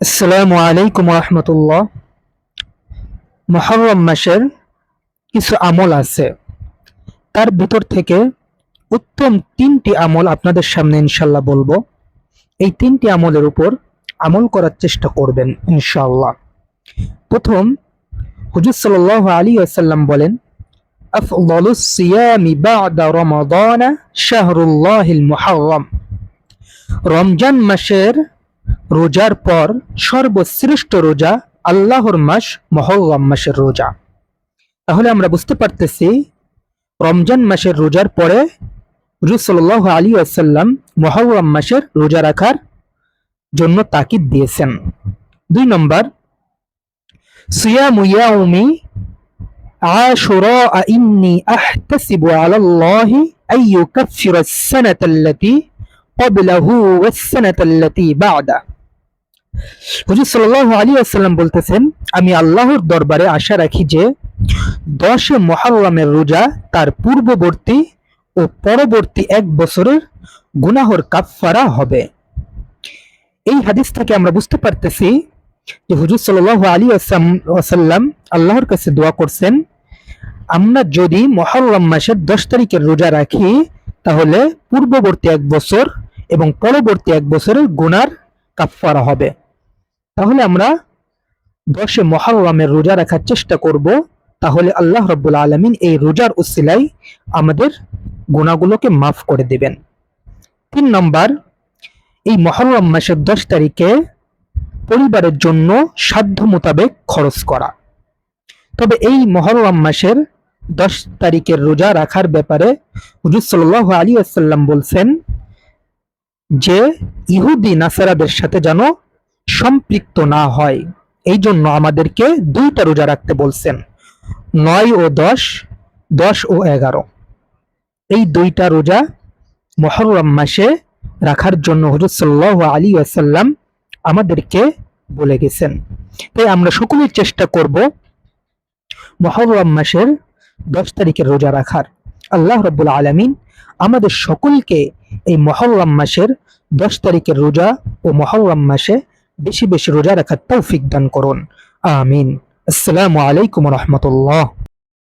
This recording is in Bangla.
আসসালামু আলাইকুম রহমতুল্লাহ মহরম মাসের কিছু আমল আছে। তার ভিতর থেকে উত্তম তিনটি আমল আপনাদের সামনে ইনশাল্লাহ বলব। এই তিনটি আমলের উপর আমল করার চেষ্টা করবেন ইনশাআল্লাহ প্রথম, হুজুর সাল্লাহ আলী আসাল্লাম বলেন রমজান মাসের রোজার পর সর্বশ্রেষ্ঠ রোজা আল্লাহর মাস মহরম মাসের রোজা তাহলে আমরা বুঝতে পারতেছি রমজান মাসের রোজার পরে রুসল্লাহ আলী আসাল্লাম মহরম মাসের রোজা রাখার জন্য তাকিদ দিয়েছেন দুই নম্বর সিয়ামু ইয়াউমি عاشوراء إني أحتسب على الله أن يكفر السنة التي قبله والسنة التي بعده হুজুর সাল্লাল্লাহু আলাইহি ওয়াসাল্লাম বলতেছেন, আমি আল্লাহর দরবারে আশা রাখি যে দশে মহররমের রোজা তার পূর্ববর্তী ও পরবর্তী এক বছরের গুনাহর কাফফারা হবে। এই হাদিস থেকে আমরা বুঝতে পারতেছি যে হুজুর সাল্লাল্লাহু আলাইহি ওয়াসাল্লাম আল্লাহর কাছে দোয়া করছেন, আমরা যদি মহররম মাসের দশ তারিখের রোজা রাখি, তাহলে পূর্ববর্তী এক বছর এবং পরবর্তী এক বছরের গুনার কাফফারা হবে। তাহলে আমরা দশে মহরমের রোজা রাখার চেষ্টা করব। তাহলে আল্লাহ রব্বুল আলমিন এই রোজার উসিলাই আমাদের গুণাগুলোকে মাফ করে দেবেন। তিন নম্বর, এই মহরম মাসের দশ তারিখে পরিবারের জন্য সাধ্য মোতাবেক খরচ করা। তবে এই মহরম মাসের দশ তারিখের রোজা রাখার ব্যাপারে হুজুর আলী আসাল্লাম বলছেন যে ইহুদি, নাসারাদের সাথে যেন সম্পৃক্ত না হয়। এই জন্য আমাদেরকে দুইটা রোজা রাখতে বলছেন। নয় ও দশ দশ ও এগারো। এই দুইটা রোজা মহরম মাসে রাখার জন্য হজরত সাল্লাহ আলী আসাল্লাম আমাদেরকে বলে গেছেন। তাই আমরা সকলেই চেষ্টা করব মহরম মাসের দশ তারিখের রোজা রাখার। আল্লাহ রব্বুল আলমিন আমাদের সকলকে এই মহরম মাসের দশ তারিখের রোজা ও মহরম মাসে বেশি বেশি রোজা রাখার তৌফিক দান করুন। আমিন। আসসালামু আলাইকুম রহমতুল্লাহ।